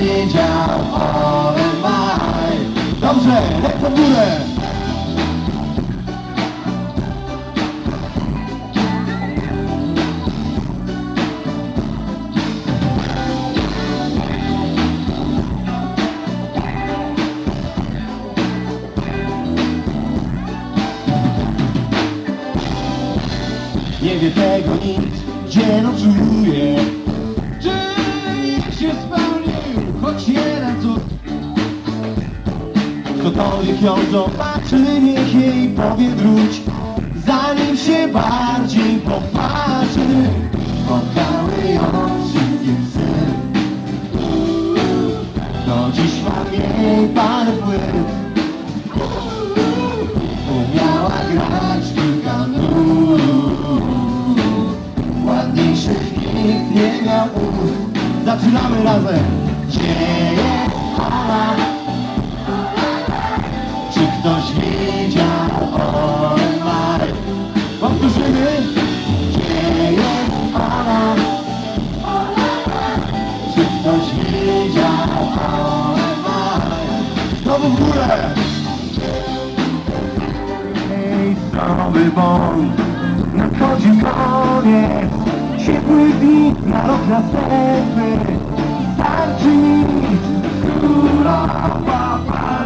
widział OMI? Dobrze, lekko górę Nie wie tego nikt, gdzie nocuje Ktokolwiek ją zobaczy, niech jej powie wróć. Zanim się bardziej popatrzy Kochały ją wszystkie psy Do dziś mam jej pan wpływ Umiała grać kilka nut. Ładniejszych nikt nie miał. Ust Zaczynamy razem. Gdzie jest ona? Powtórzymy Gdzie jest ona? Czy ktoś widział? Znowu w górę! Miejscowy bąk Nadchodzi koniec Ciepły dni na rok następny Starczy mi Króla papa